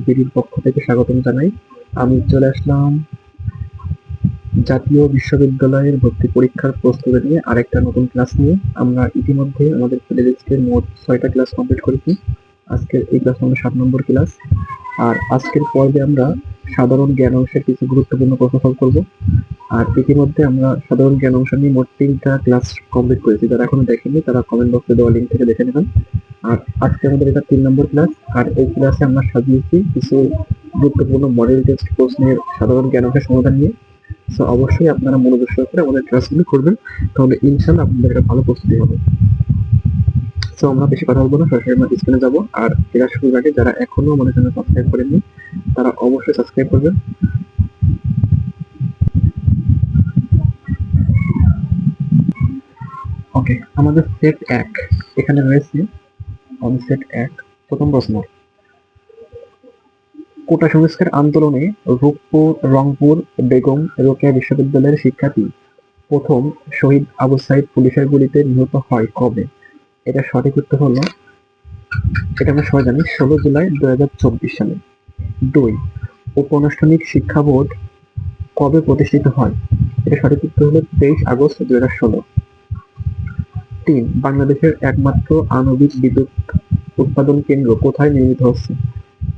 বিডির পক্ষ থেকে স্বাগতম জানাই। আমি চলে আসলাম জাতীয় বিশ্ববিদ্যালয়ের ভর্তি পরীক্ষার প্রস্তুতি নিয়ে আরেকটা নতুন ক্লাস নিয়ে। আমরা ইতিমধ্যে আমাদের প্লেলিস্টের মোট ছয়টা ক্লাস কমপ্লিট করেছি। আজকের এই ক্লাস আমাদের সাত নম্বর ক্লাস আর আজকের পর্বে আমরা সাধারণ জ্ঞান অংশের কিছু গুরুত্বপূর্ণ প্রশ্ন সলভ করব। আর ইতিমধ্যে আমরা সাধারণ জ্ঞান অংশ নিয়ে মোট তিনটা ক্লাস কমপ্লিট করেছি। যারা এখনও দেখেনি তারা কমেন্ট বক্সে দেওয়া লিঙ্ক থেকে দেখে নেবেন। আর আজকে আমাদের এটা তিন নম্বর ক্লাস আর এই ক্লাসে আমরা সাজিয়েছি কিছু গুরুত্বপূর্ণ মডেল টেস্ট প্রশ্নের সাধারণ জ্ঞান অংশের সমাধান নিয়ে। সো অবশ্যই আপনারা মনোযোগ সহকারে আমাদের ক্লাসগুলি করবেন। তাহলে ইনশাল্লাহ আপনাদের একটা ভালো প্রস্তুতি হবে। সো আমরা বেশি কথা বলব না, সরাসরি আমরা স্ক্রিনে যাব। আর ক্লাস শুরুর আগে যারা এখনও আমাদের চ্যানেল সাবস্ক্রাইব করেননি, তারা অবশ্যই সাবস্ক্রাইব করবেন। ওকে আমাদের সেট এক। এখানে রয়েছে আমাদের সেট এক, প্রথম প্রশ্ন। কোটা সংস্কার আন্দোলনে রূপপুর, রংপুর, বেগম রোকেয়া বিশ্ববিদ্যালয়ের শিক্ষার্থী প্রথম শহীদ আবু সাইদ পুলিশের গুলিতে নিহত হয় কবে? এটা সঠিক উত্তর হলো, এটা আমরা সবাই জানি, ষোলো জুলাই দু হাজার চব্বিশ সালে। দুই উপ-আনুষ্ঠানিক শিক্ষা বোর্ড কবে প্রতিষ্ঠিত হয়? এটা সঠিক উত্তর হলো তেইশ আগস্ট দুই হাজার ষোলো। তিন, বাংলাদেশের একমাত্র আণবিক বিদ্যুৎ উৎপাদন কেন্দ্র কোথায় নির্মিত হচ্ছে?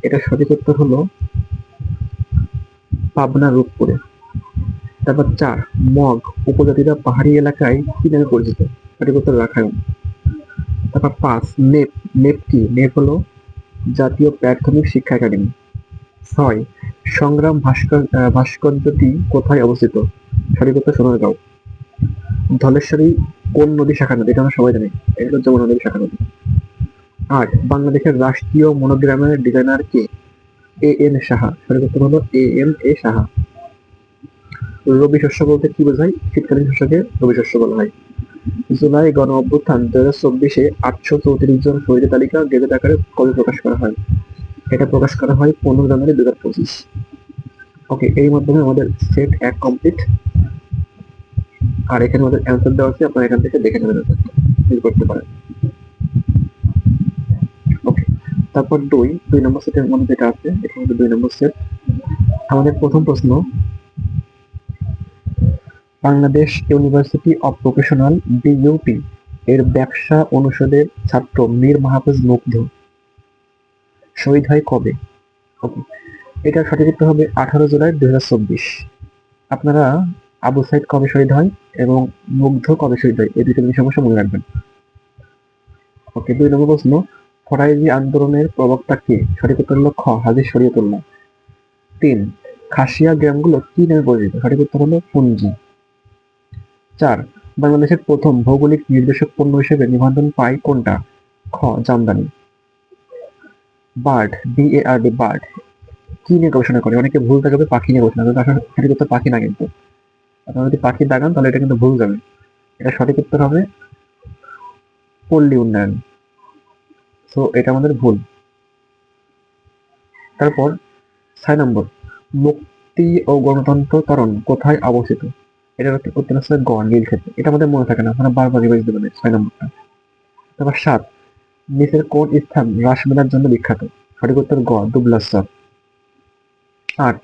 এটা সঠিক উত্তর হলো পাবনা রূপপুরে। তারপর চার, মগ উপজাতিরা পাহাড়ি এলাকায় কি নামে পরিচিত? সঠিক উত্তর রাখায়ন তারপর পাঁচ নেপ নেপ কি? নেপ হলো জাতীয় প্রাথমিক শিক্ষা একাডেমি। ছয়, সংগ্রাম ভাস্কর ভাস্কর্যটি কোথায় অবস্থিত? সঠিক উত্তর সোনারগাঁও। ধলেশ্বরী কোন নদী শাখা নদী? এটা আমরা সবাই জানি। এটা হলো যমুনা নদী শাখা নদী। আট, বাংলাদেশের রাষ্ট্রীয় মনোগ্রামের designer K? A N Saha. সঠিক উত্তর হলো এ এম এ সাহা। রবি শস্য বলতে কি বোঝায়? শীতকালীন শস্যকে রবি শস্য বলা হয়। জুলাই গণ অভ্যুত্থান দু হাজার চব্বিশে আটশো চৌত্রিশ জন শহীদের তালিকা গেজেট আকারে কবে প্রকাশ করা হয়? এটা প্রকাশ করা হয় পনেরো জানুয়ারি দু হাজার পঁচিশ। ওকে এই মাধ্যমে আমাদের সেট এক কমপ্লিট। আর এখানে আমাদের অ্যান্সার দেওয়া আছে, আপনারা এখান থেকে দেখে নেবেন ফিল করতে পারেন। ওকে, তারপর দুই দুই নম্বর সেটের মধ্যে যেটা আছে এটা হচ্ছে দুই নম্বর সেট। আমাদের প্রথম প্রশ্ন Bangladesh university of professional BUP এর ব্যবসা অনুষদের ছাত্র মীর মাহফুজ মুগ্ধ। শহীদ হয় কবে? ওকে এটা সঠিক উত্তর হবে আঠারো জুলাই দুই হাজার চব্বিশ। আপনারা আবু সাইদ কবে শহীদ হয় এবং মুগ্ধ কবে শহীদ হয় এই দুটো অবশ্যই মনে রাখবেন। ওকে দুই নম্বর প্রশ্ন, ফরাইজি আন্দোলনের প্রবক্তা কে? সঠিক উত্তর হলো খ শরীয়তুল্লাহ। তিন, খাসিয়া গ্রামগুলো কি নামে পরিচিত? সঠিক উত্তর হলো পুঞ্জি। চার, বাংলাদেশের প্রথম ভৌগোলিক নির্দেশক পণ্য হিসেবে নিবন্ধন পায় কোনটা? খ, jamdani. BARD B A R D BARD. কি নিয়ে গবেষণা করে? অনেকে ভুল থাকবে পাখি নিয়ে গবেষণা করে। সঠিক উত্তর পাখি না কিন্তু। আপনারা যদি পাখি দাগান তাহলে এটা কিন্তু ভুল যাবে। এটা সঠিক উত্তর হবে পল্লী উন্নয়ন। তো এটা আমাদের ভুল। তারপর, ছয় নম্বর। মুক্তি ও গণতন্ত্র ত্বরণ কোথায় অবস্থিত? এটার উত্তর হচ্ছে গ নীল ক্ষেত্রে। এটা আমাদের মনে থাকে না আপনারা বারবার রিভাইজ দেবেন এই ছয় নম্বরটা। তারপর সাত, নিচের কোন স্থান রাসমেলার জন্য বিখ্যাত? সঠিক উত্তর গ দুবলাস্তর আট,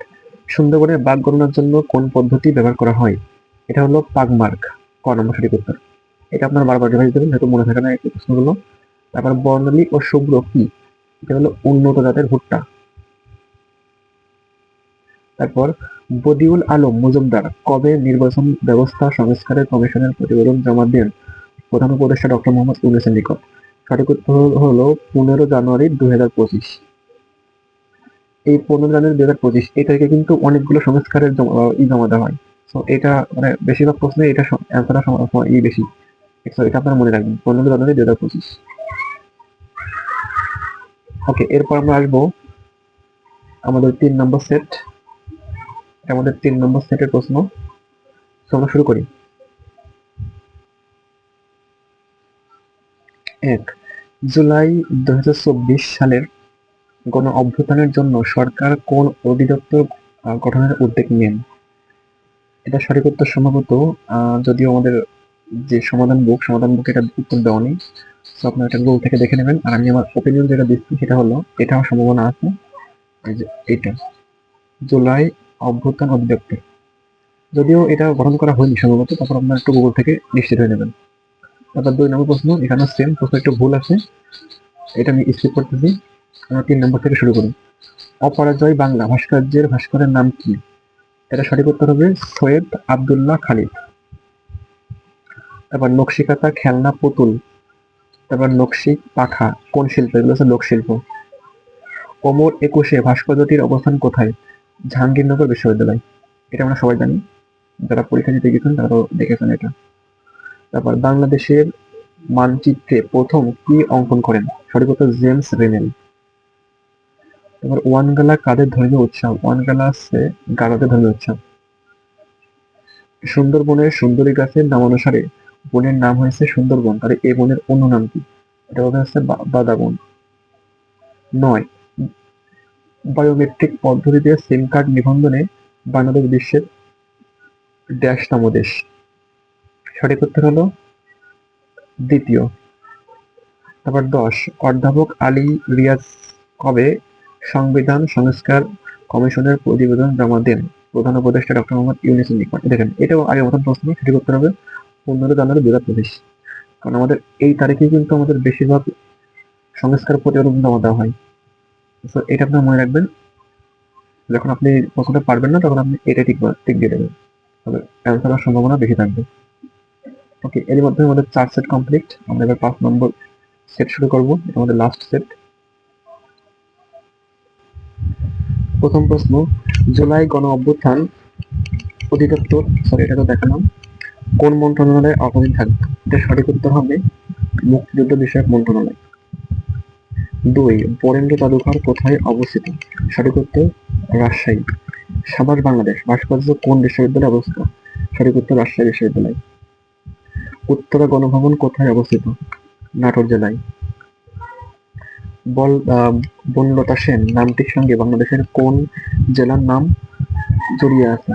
সুন্দরবনের বাঘ গণনার জন্য কোন পদ্ধতি ব্যবহার করা হয়? এটা হলো পাগমার্ক ক নম্বর সঠিক উত্তর। এটা আপনার বারবার রিভাইজ দেবেন যেহেতু মনে থাকে না এই প্রশ্নগুলো। তারপর বর্ণালী ও শুভ্র কি? এটা হলো উন্নত জাতের ভুট্টা। তারপর বদিউল আলম মজুমদার, কবে নির্বাচন ব্যবস্থা সংস্কারের কমিশনের প্রতিবেদন জমা দেন? প্রধান উপদেষ্টা ডক্টর মোহাম্মদ ইউনুসের নিকট। সঠিক উত্তর হলো পনেরো জানুয়ারি দুই হাজার পঁচিশ। এই পনেরো জানুয়ারি দুই হাজার পঁচিশ তারিখে কিন্তু অনেকগুলো সংস্কারের ই জমা দেওয়া হয়। তো এটা মানে বেশিরভাগ প্রশ্নে এটা অ্যান্সারটা ই বেশি। এটা আপনারা মনে রাখবেন, পনেরো জানুয়ারি দুই হাজার পঁচিশ। ওকে এরপর আমরা আসব আমাদের তিন নম্বর সেট আমাদের তিন নম্বর সেটের প্রশ্ন। আমরা শুরু করি। এক, জুলাই দুই সালের গণ অভ্যুত্থানের জন্য সরকার কোন অধিদপ্তর গঠনের উদ্যোগ নেন? এটা সঠিক উত্তর সম্ভবত যদিও আমাদের যে সমাধান বুক সমাধান বুক এটা উত্তর দেওয়া নেই। তো আপনারা এটা গুগল থেকে দেখে নেবেন। আর আমি আমার ওপিনিয়ন যেটা দিচ্ছি সেটা হলো এটা হওয়ার সম্ভাবনা আছে। এটা, জুলাই অভ্যুত্থান অধিদপ্তর। যদিও এটা গঠন করা হয়নি সম্ভবত, তারপর আপনার একটু গুগল থেকে নিশ্চিত হয়ে নেবেন। তারপর দুই নম্বর প্রশ্ন এখানে সেম প্রশ্ন একটু ভুল আছে। এটা আমি স্কিপ করতেছি। আমরা তিন নম্বর থেকে শুরু করি। অপরাজয় বাংলা, ভাস্কর্যের ভাস্করের নাম কি? এটা সঠিক উত্তর হবে সৈয়দ আব্দুল্লাহ খালিদ। তারপর নকশিকাতা, খেলনা, পুতুল। তারপর নকশি পাখা, কোন শিল্প? এগুলো হচ্ছে লোকশিল্প। কোমর একুশে, ভাস্কর্যটির অবস্থান কোথায়? জাহাঙ্গীরনগর বিশ্ববিদ্যালয়। এটা আমরা সবাই জানি। যারা পরীক্ষা দিতে গেছেন তারাও দেখেছেন এটা। তারপর বাংলাদেশের মানচিত্রে প্রথম কি অঙ্কন করেন? সঠিক জেমস রেনেল তারপর ওয়ানগালা কাদের ধর্মীয় উৎসব? ওয়ানগালা হচ্ছে গারদের ধর্মীয় উৎসব। সুন্দরবনের সুন্দরী গাছের নামানুসারে বনের নাম হয়েছে সুন্দরবন। তাহলে এই বনের অন্য নাম কি? এটা হবে হচ্ছে বাদাবন। নয়। বায়োমেট্রিক পদ্ধতিতে সিম কার্ড নিবন্ধনে বাংলাদেশ বিশ্বের ড্যাশতম দেশ। সঠিক উত্তর হলো দ্বিতীয়। তারপর দশ, অধ্যাপক আলী রিয়াজ কবে সংবিধান সংস্কার কমিশনের প্রতিবেদন জমা দেন? প্রধান উপদেষ্টা ডক্টর মোহাম্মদ ইউনিসের নিকট। দেখেন, এটাও আগের মতন প্রশ্ন, সঠিক উত্তর হবে পনেরো জানুয়ারি দু হাজার পঁচিশ কারণ আমাদের এই তারিখে কিন্তু আমাদের বেশিরভাগ সংস্কার প্রতিবেদন জমা দেওয়া হয়। তো এটা আপনার মনে রাখবেন, যখন আপনি প্রশ্নটা পারবেন না, তখন আপনি এটা ঠিক ঠিক দিয়ে দেবেন। তবে অ্যান্সার হওয়ার সম্ভাবনা বেশি থাকবে। ওকে এর মধ্যে আমাদের চার সেট কমপ্লিট আমরা এবার পাঁচ নম্বর সেট শুরু করব। এটা আমাদের লাস্ট সেট প্রথম প্রশ্ন, জুলাই গণ অভ্যুত্থান অধিদপ্তর সরি এটা তো দেখালাম কোন মন্ত্রণালয়ের আওতাধীন থাকবে? এটা সঠিক উত্তর হবে মুক্তিযুদ্ধ বিষয়ক মন্ত্রণালয়। দুই, বরেন্দ্র জাদুঘর কোথায় অবস্থিত? সঠিক উত্তর রাজশাহী। সাবাস বাংলাদেশ। ভাস্কর্য কোন বিশ্ববিদ্যালয়ে অবস্থিত? সঠিক উত্তর রাজশাহী বিশ্ববিদ্যালয়। উত্তরা গণভবন কোথায় অবস্থিত? নাটোর জেলায়। বল বনলতা সেন নামটির সঙ্গে বাংলাদেশের কোন জেলার নাম জড়িয়ে আছে?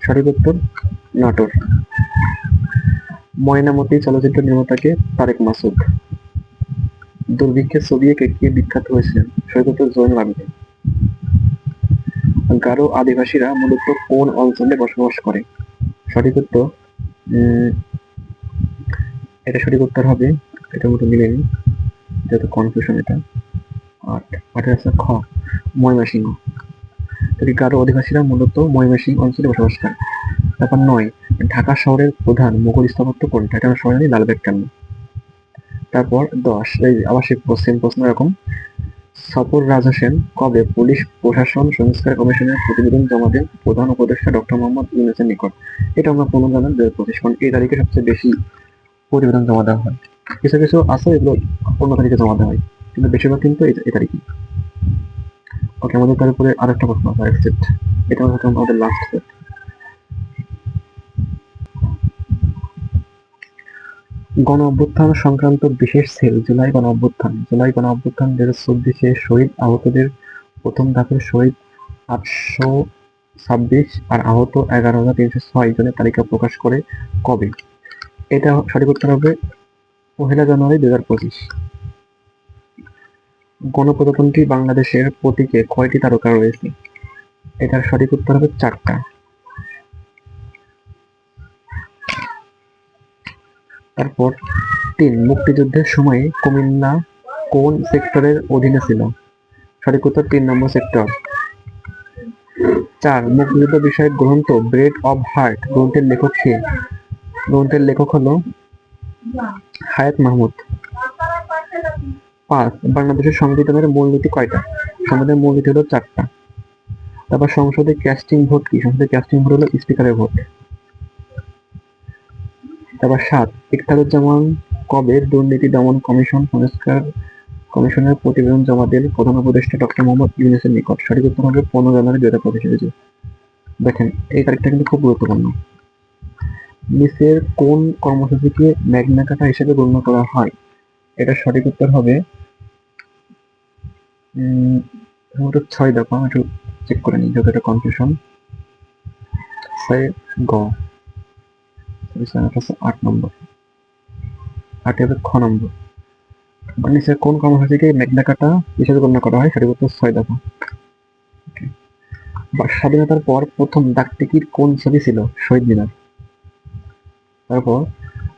সঠিক উত্তর নাটোর। ময়নামতি চলচ্চিত্র নির্মাতাকে তারেক মাসুদ। দুর্ভিক্ষের ছবি এঁকে কে বিখ্যাত হয়েছিলেন। উত্তর জৈনুল আবেদিন গারো আদিবাসীরা মূলত কোন অঞ্চলে বসবাস করে? সঠিক উত্তর এটা সঠিক উত্তর হবে, এটা মতো মিলেনি যেহেতু কনফিউশন এটা। আট আটের আছে খ, ময়মনসিংহ। যদি গারো অধিবাসীরা মূলত ময়মনসিংহ অঞ্চলে বসবাস করে। তারপর নয়, ঢাকা শহরের প্রধান মুঘল স্থাপত্য কোনটা? এটা আমরা সবাই জানি লালবাগ কেন তারপর দশ, এই আবার সে সেম প্রশ্ন এরকম। সফর রাজ হোসেন কবে পুলিশ প্রশাসন সংস্কার কমিশনের প্রতিবেদন জমা দেন প্রধান উপদেষ্টা ডক্টর মোহাম্মদ ইউনুসের নিকট? এটা আমরা কোনো জানেন দু হাজার পঁচিশ কারণ এই তারিখে সবচেয়ে বেশি প্রতিবেদন জমা দেওয়া হয়। কিছু কিছু আছে এগুলো অন্য তারিখে জমা দেওয়া হয়, কিন্তু বেশিরভাগ কিন্তু এই তারিখে। ওকে, আমাদের তারপরে আরেকটা প্রশ্ন আছে সেট এটা আমাদের লাস্ট সেট গণ অভ্যুত্থান সংক্রান্ত বিশেষ সেল, জুলাই গণ অভ্যুত্থান জুলাই গণ অভ্যুত্থান দু হাজার চব্বিশে শহীদ আহতদের প্রথম ধাপের শহীদ আটশো ছাব্বিশ আর আহত এগারো হাজার তিনশো ছয় জনের তালিকা প্রকাশ করে কবে? এটা সঠিক উত্তর হবে পহেলা জানুয়ারি দু হাজার পঁচিশ। গণপ্রজাতন্ত্রী বাংলাদেশের প্রতীকে কয়টি তারকা রয়েছে? এটার সঠিক উত্তর হবে চারটা। তারপর তিন মুক্তিযুদ্ধের সময়ে কুমিল্লা কোন সেক্টরের অধীনে ছিল? সঠিক উত্তর তিন নম্বর সেক্টর। চার, মুক্তিযুদ্ধ বিষয়ক গ্রন্থ ব্রেড অব হার্ট গ্রন্থের লেখক কে? গ্রন্থের লেখক হলো হায়াত মাহমুদ। পাঁচ, বাংলাদেশের সংবিধানের মূলনীতি কয়টা? সংবিধানের মূলনীতি হলো চারটা। তারপর সংসদে ক্যাস্টিং ভোট কি? সংসদে ক্যাস্টিং ভোট হলো স্পিকারের ভোট তারপর সাত। ইকতারুজ্জামান কবে দুর্নীতি দমন কমিশন সংস্কার কমিশনের প্রতিবেদন জমা দেন প্রধান উপদেষ্টা ডক্টর মোহাম্মদ ইউনুসের নিকট। সঠিক উত্তর হবে পনেরো জানুয়ারি দু হাজার পঁচিশ দেখেন, এই তারিখটা কিন্তু খুব গুরুত্বপূর্ণ। নিচের কোন কর্মসূচিকে ম্যাগনা কাটা হিসেবে গণ্য করা হয়? এটা সঠিক উত্তর হবে ছয় আমি একটু চেক করে নিই যেহেতু এটা কনফিউশন ছয় গ। এটা হচ্ছে আট নম্বর। খ নম্বর। নিচের কোন মেঘনাকাটা গণ্য করা হয়? সঠিক উত্তর ছয় দফা স্বাধীনতার পর প্রথম ডাকটিকিট কোন ছবি ছিল? শহীদ মিনার। তারপর,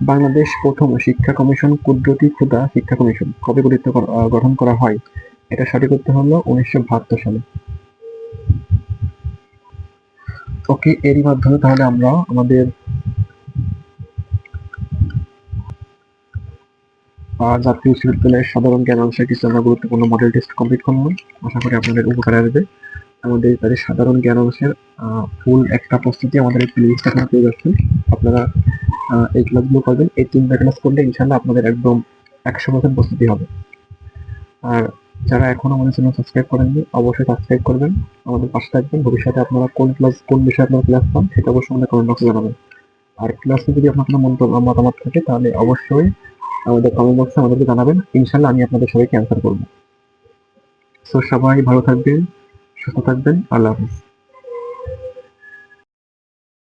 বাংলাদেশ প্রথম শিক্ষা কমিশন, কুদরতি ক্ষুদা শিক্ষা কমিশন। কবে গঠিত গঠন করা হয়? এটা সঠিক উত্তর হলো উনিশশো বাহাত্তর সালে। ওকে এরই মাধ্যমে তাহলে আমরা আমাদের জাতীয় বিশ্ববিদ্যালয়ের সাধারণ জ্ঞান অংশের কিছু আমরা গুরুত্বপূর্ণ মডেল টেস্ট কমপ্লিট করলাম। আশা করি আপনাদের উপকারে আসবে। আমাদের তাদের সাধারণ জ্ঞান অংশের ফুল একটা প্রস্তুতি আমাদের এই প্লেলিস্ট আপনারা পেয়ে যাচ্ছেন আপনারা এই ক্লাসগুলো করবেন। এই তিনটা ক্লাস করলে ইনশাল্লাহ আপনাদের একদম একশো পার্সেন্ট প্রস্তুতি হবে। আর যারা এখনও আমাদের চ্যানেল সাবস্ক্রাইব করেননি, অবশ্যই সাবস্ক্রাইব করবেন। আমাদের পাশে থাকবেন। ভবিষ্যতে আপনারা কোন ক্লাস কোন বিষয়ে আপনারা ক্লাস পান, সেটা অবশ্যই আমাদের কমেন্ট বক্সে জানাবেন। আর ক্লাসে যদি আপনার কোনো মন্তব্য, মতামত থাকে, তাহলে অবশ্যই আমাদের কমেন্ট বক্সে আমাদেরকে জানাবেন। ইনশাল্লাহ আমি আপনাদের সবাইকে অ্যান্সার করব। সো সবাই ভালো থাকবেন, সুস্থ থাকবেন। আল্লাহ হাফিজ।